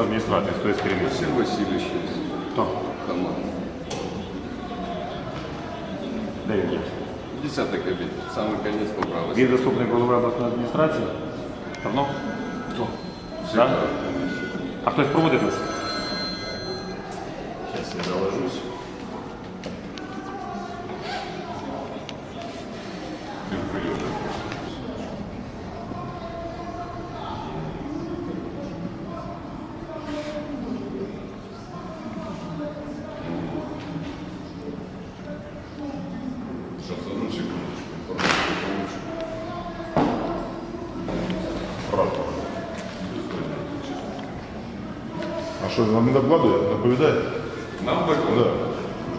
увазі, хто із обласної адміністрації, хто із керівництва? Василь Васильевич есть. Хто? Хаман. Де він є? Десятый кабинет. Самый конец по правой Він заступник голови обласної адміністрації? Давно? Всегда. Да? А хтось проводить нас? Сейчас я доложусь. А що, вам не докладує? Доповідає? Нам доклад.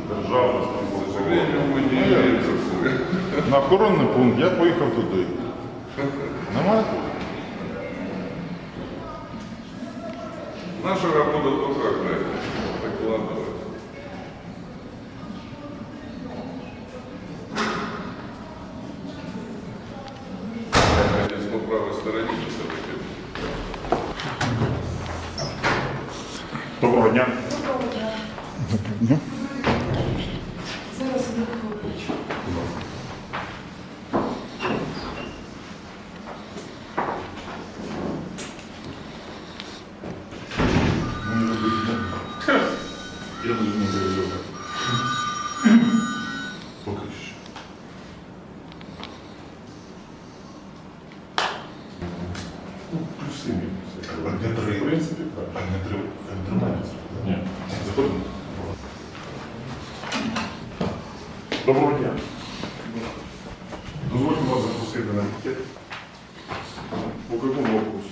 Державна К сожалению, такой. На охоронний пункт я поїхав туди. Немає тут? Наша работа только охрана. Докладывать. Конец по правой стороне все-таки. Доброго дня. Зараз я хочу. Я дуже не завезу. Поки що. Ну, плюси мінуси. А де три? В принципі, так. А не три? Не тримається? Ні. Заходимо. Доброго дня. Дозвольте вас запросити на пікет. По якому вопросу?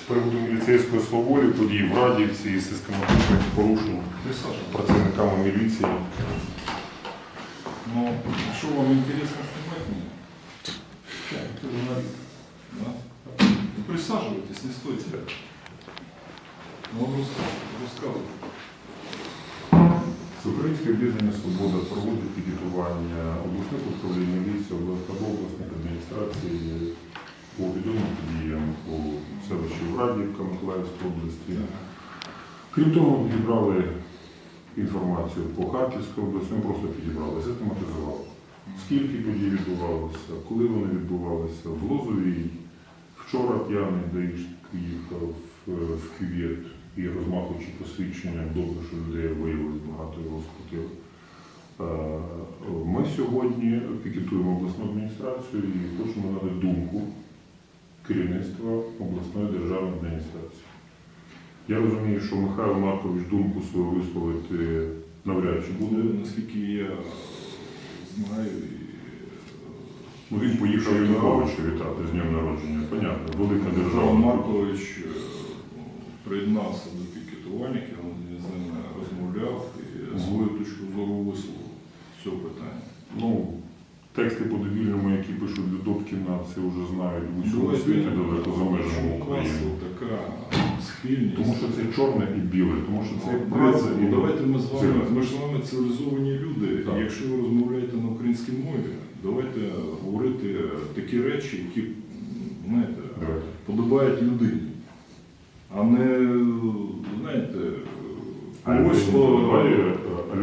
З приводу міліцейської свободи, подій в Радівці і систематичних порушень працівниками міліції. Ну, что вам интересно снимать меня? Ты журналист. Да? Ну, присаживайтесь, не стойте. Ну, рус- рассказывай. Всеукраїнське об'єднання Свобода проводить пікетування обласних управлінь міліції, обласних обласних адміністрацій по відомим подіям у селищі Врадівка Миколаївської області. Крім того, ми підібрали інформацію по Харківській області, ми просто підібрали, систематизували. Скільки подій відбувалося, коли вони відбувалися в Лозовій. Вчора п'яний даїшник їхав е, в кювет і розмахуючи посвідчення, добре, що людей виявилось, багато його схватили. Е, Ми сьогодні пікетуємо обласну адміністрацію і хочемо надати думку керівництва обласної державної адміністрації. Я розумію, що Михайло Маркович думку свою висловити навряд чи буде. Ну, наскільки я знаю, Ну, він поїхав Януковича вітати з днем народження. Понятно, велика держава. Маркович е, приєднався до пікетування, я з ним розмовляв і свою точку зору висловив з цього питання. Ну, тексти по довільному, які пишуть Людобкіна, це вже знають в усьому світі далеко за межами України. така схильність? Тому що це чорне і біле, тому що це Дивіться, праця і ну, давайте ми з вами, ми ж з вами цивілізовані люди. Так. Якщо ви розмовляєте на українській мові, давайте говорити такі речі, які знаєте, подобають людині. А не, знаєте, когось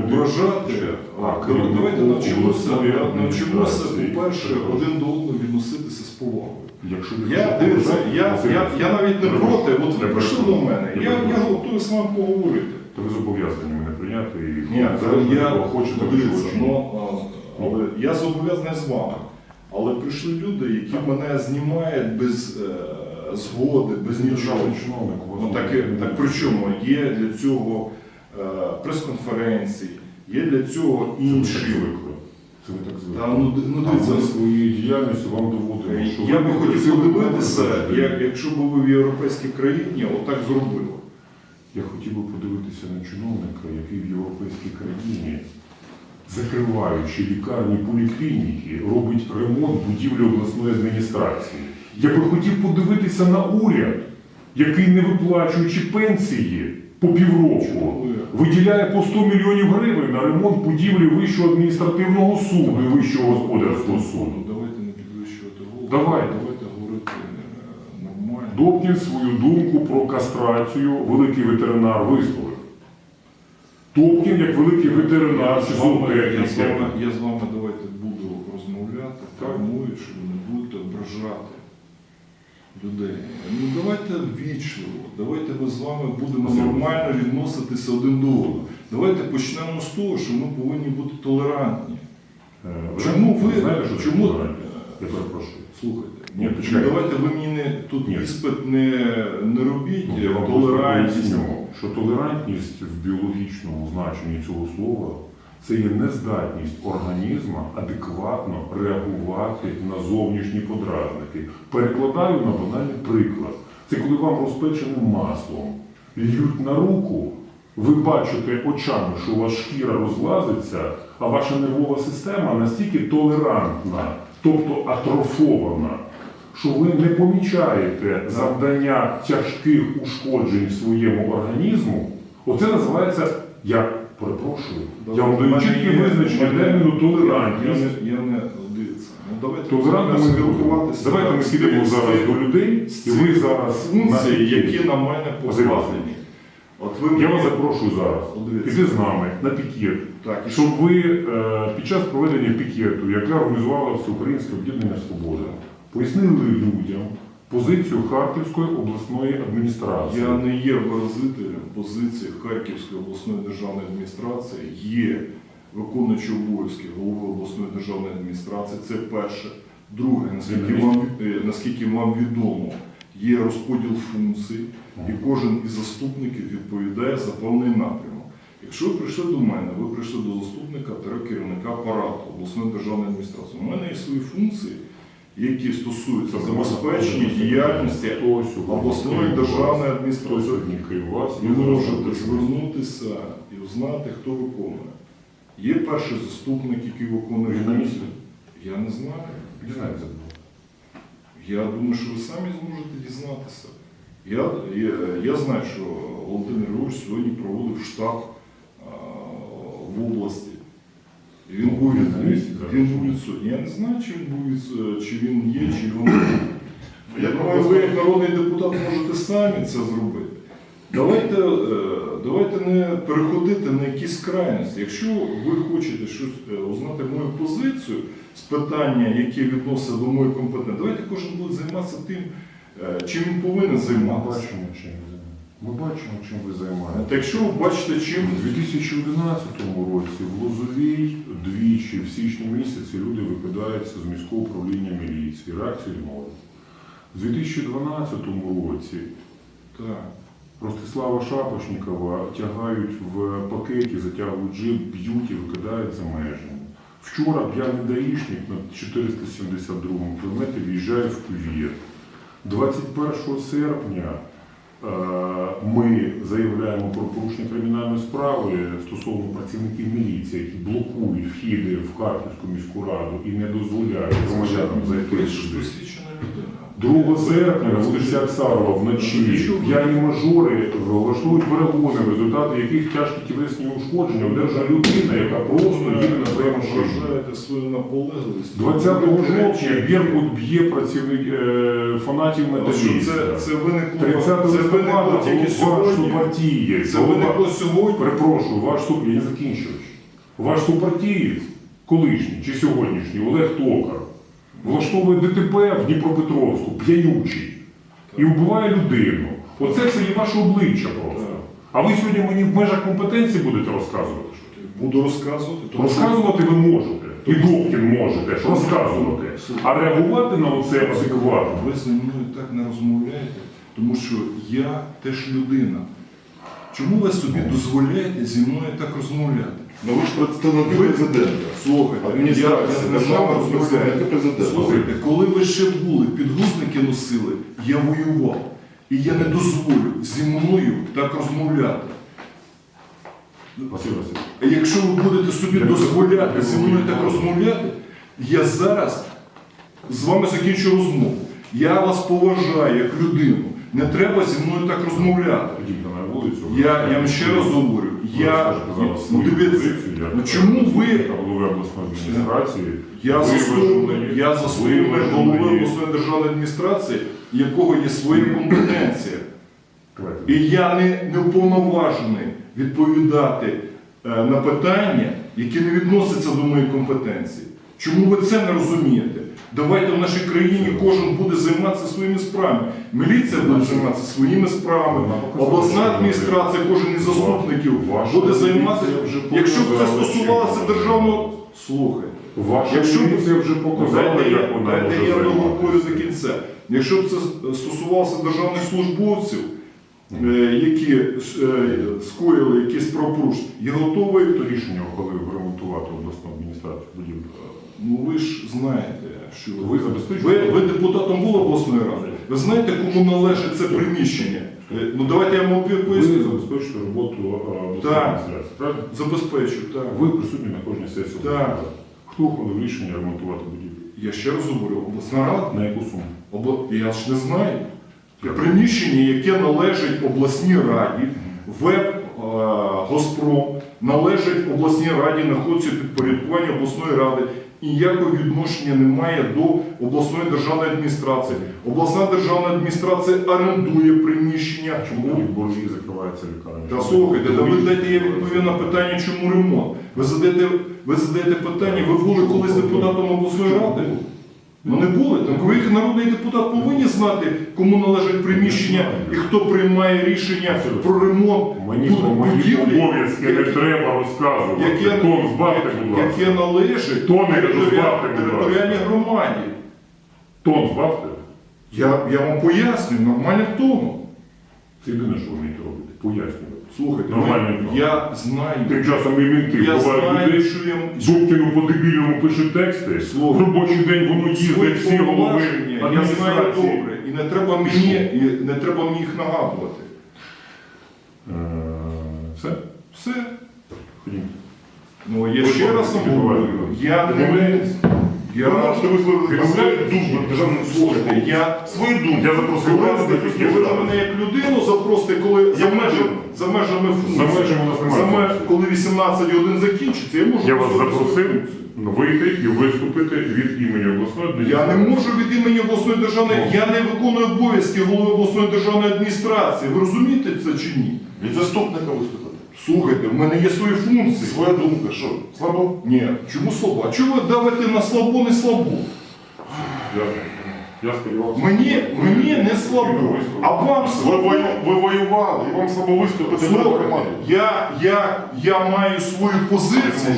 ображати. Давайте навчимося, навчимося, по-перше, один до одного відноситися з повагою. Якщо Я, дивіться, я, я, я навіть не проти, от ви прийшли до мене, Я я, готовий з вами поговорити. то ви зобов'язані мене прийняти і Ні, я ні. ну, але я зобов'язаний з вами. Але прийшли люди, які мене знімають без е, згоди, без нічого. Ну, так, так при чому? Є для цього е, прес-конференції, є для цього інші. Це ви так звикли. Та, ну, ну, А ми своєю діяльністю вам доводимо, що я ви би хотів подивитися, на як, якщо б ви в європейській країні отак зробили. Я хотів би подивитися на чиновника, який в європейській країні, закриваючи лікарні поліклініки, робить ремонт будівлі обласної адміністрації. Я би хотів подивитися на уряд, який, не виплачуючи пенсії по півроку, виділяє по 100 мільйонів гривень на ремонт будівлі Вищого адміністративного суду і Вищого господарського суду. Давайте не підвищувати голову. Давайте. Давайте говорити е, нормально. Добкін свою думку про кастрацію великий ветеринар висловив. Добкін, як великий ветеринар чи Я я з вами- давайте буду розмовляти так що ви не будете ображати людей. Ну давайте вічливо, давайте ми з вами будемо нормально відноситися один до одного. Давайте почнемо з того, що ми повинні бути толерантні. Е, Чому ви знаєте, що чому? Я перепрошую. слухайте? Ні, ну, давайте ви мені не тут Ні. іспит не, не робіть Я вам толерантність. поясню, що толерантність в біологічному значенні цього слова це є нездатність організму адекватно реагувати на зовнішні подразники. Перекладаю на банальний приклад. Це коли вам розпеченим маслом льють на руку, ви бачите очами, що у вас шкіра розлазиться, а ваша нервова система настільки толерантна, тобто атрофована, що ви не помічаєте завдання тяжких ушкоджень своєму організму, оце називається, я перепрошую, я вам даю чітке визначення терміну толерантність. я не дивіться. Ну давайте Толерантно ми спілкуватися. Давайте ми підемо зараз до людей, і ви зараз функції, які на мене покладені. От ви Я вас запрошую зараз піти з нами на пікет, Так, щоб ви е, під час проведення пікету, яке організувало Всеукраїнське об'єднання Свобода, пояснили людям позицію Харківської обласної адміністрації. Я не є виразителем позиції Харківської обласної державної адміністрації, є виконуючий обов'язки голови обласної державної адміністрації. Це перше. Друге, наскільки вам, е, наскільки вам відомо, є розподіл функцій, і кожен із заступників відповідає за певний напрямок. Якщо ви прийшли до мене, ви прийшли до заступника та керівника апарату обласної державної адміністрації. У мене є свої функції, які стосуються забезпечення діяльності обласної державної адміністрації. Ви можете звернутися і узнати, хто виконує. Є перший заступник, який виконує на місці? Я не знаю. Дізнаєтеся. Я думаю, що ви самі зможете дізнатися. Я, я, я знаю, що Володимир Григорович сьогодні проводив штаб а, в області. І Він був він був відсутній. Я не знаю, чи він був чи він є, чи він не. Я Ну, думаю, ви як народний депутат можете самі це зробити. Давайте, е, давайте не переходити на якісь крайності. Якщо ви хочете щось е, узнати мою позицію з питання, яке відноситься до моєї компетенції, давайте кожен буде займатися тим, е, чим він повинен займатися. Ми бачимо, чим ви займаєтесь. От якщо ви бачите, чим У 2011 році в Лозовій двічі в січні місяці люди викидаються з міського управління міліції. Реакції ноль. У 2012 році так, Ростислава Шапошнікова тягають в пакеті, затягують джип, б'ють і викидають за межами. Вчора п'яний даїшник на 472 кілометрі в'їжджає в кювет. 21 серпня ми заявляємо про порушення кримінальної справи стосовно працівників міліції, які блокують вхіди в Харківську міську раду і не дозволяють громадянам зайти сюди. 2 серпня на вулиці Аксарова вночі п'яні мажори влаштують перегони, в результаті яких тяжкі тілесні ушкодження одержує людина, яка просто їде на своїй машині. свою наполегливість. 20 жовтня Беркут б'є працівник е, фанатів металіста. Це, це виникло, 30 це виникло тільки сьогодні. супартієць, Це виникло сьогодні. Перепрошую, ваш суп, я не закінчив. Ваш супартієць, колишній чи сьогоднішній, Олег Токар, влаштовує ДТП в Дніпропетровську, п'янючий, і вбиває людину. Оце все є ваше обличчя просто. А ви сьогодні мені в межах компетенції будете розказувати? Буду розказувати. Розказувати ви можете. І Добкін можете розказувати. А реагувати на оце адекватно. Ви зі мною так не розмовляєте, тому що я теж людина. Чому ви собі дозволяєте зі мною так розмовляти? Ну ви ж представники президента. Слухайте, я, Адміністрація, я не з вами представники президента. Слухайте, коли ви ще були, підгузники носили, я воював. І я не дозволю зі мною так розмовляти. Василь Васильович. А якщо ви будете собі дозволяти зі мною так. розмовляти, я зараз з вами закінчу розмову. Я вас поважаю як людину. Не треба зі мною так розмовляти. Я, я вам ще раз говорю, я, ну дивіться, ну чому ви, голови обласної адміністрації? я заступник, я заступник голови обласної державної адміністрації, якого є своя компетенція. І я не, не уповноважений відповідати е, на питання, які не відносяться до моєї компетенції. Чому ви це не розумієте? Давайте в нашій країні кожен буде займатися своїми справами. Міліція буде займатися своїми справами, обласна адміністрація, кожен із заступників буде займатися. Якщо б це стосувалося державного. Слухайте. Ваша Якщо б- міліція вже показала, я, як вона дайте може займатися. до кінця. Якщо б це стосувалося державних службовців, е, які е, скоїли якісь правопорушення, я готовий. То рішення ухвалив ремонтувати обласну адміністрацію будівлю. Ну ви ж знаєте, що Ви забезпечуєте? ви, ви депутатом були обласної ради. Ви знаєте, кому належить це приміщення? Е, Ну давайте я вам Ви поясню. забезпечуєте роботу обласної Так. адміністрації, правильно? Забезпечу, так. Ви присутні на кожній сесії. Так. Хто ухвалив рішення ремонтувати будівлю? Я ще раз говорю, обласна рада. На яку суму? Обла... Я ж не знаю. Приміщення, яке належить обласній раді, веб е, Госпром, належить обласній раді, знаходиться у підпорядкуванні обласної ради. І ніякого відношення немає до обласної державної адміністрації. Обласна державна адміністрація орендує приміщення. Чому борги закривається лікарня? Та слухайте, да ви дайте я відповім на питання, чому ремонт. Ви задаєте, ви задаєте питання, ви були колись депутатом обласної ради? Ну не були. Так народний депутат повинні знати, кому належить приміщення і хто приймає рішення про ремонт Мені будівлі, обов'язки не треба розказувати. яке, Тон збавте, будь ласка. яке належить Тон збавте, територіальній громаді. Тон збавте. Я, я вам пояснюю, нормально в тому. Це єдине, що ви вмієте робити. Пояснювати. Слухайте, Нормально ми- я знаю. Тим часом і мінти Я бувають знаю, людей, що Дубкіну по дебільному пишуть тексти, в робочий день воно Свої їздить всі голови повноваження я знаю адміністрації. добре. І не треба мені, і не треба мені їх нагадувати. Е, Все? Все. Ходімо. Ну я ще раз вам говорю. Я не? Я Ви можете висловити Відмовляєте? свою думку державним слухайте, я Свою думку. Я запросив вас, ви ви мене як людину запросите, коли за межами за межами функції. За межами у нас немає коли 18 годин закінчиться, я можу Я вас запросив вийти і виступити від імені обласної адміністрації. Я не можу від імені обласної державної, Ну. я не виконую обов'язки голови обласної державної адміністрації. Ви розумієте це чи ні? Від заступника виступити. Слухайте, в мене є свої функції. Своя думка, що? Слабо? Ні, чому слабо? А чому ви давите на слабо, не слабо? Я, я сподівався. Мені, мені не слабо, а вам Ви, слабо. вою- ви воювали, і вам слабо виступити Слухайте, я, я, я маю свою Я позицію.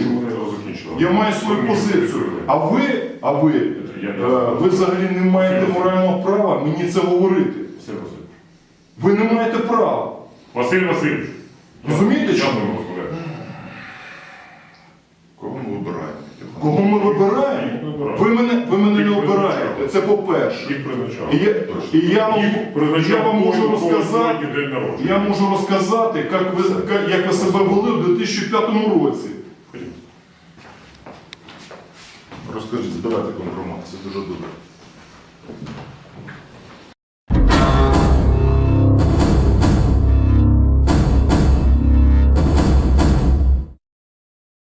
Я маю свою позицію. А ви, а ви, е, ви взагалі не маєте морального права мені це говорити. Василь Васильович. Ви не маєте права. Василь Васильович. Розумієте, вами. Кого ми вибираємо? Кого ми вибираємо? Ви мене, ви мене не обираєте. Це по-перше. І я, і я вам, я вам можу розказати, я можу розказати, як ви, як ви себе вели у 2005 році. Розкажіть, задавайте компромат, це дуже добре.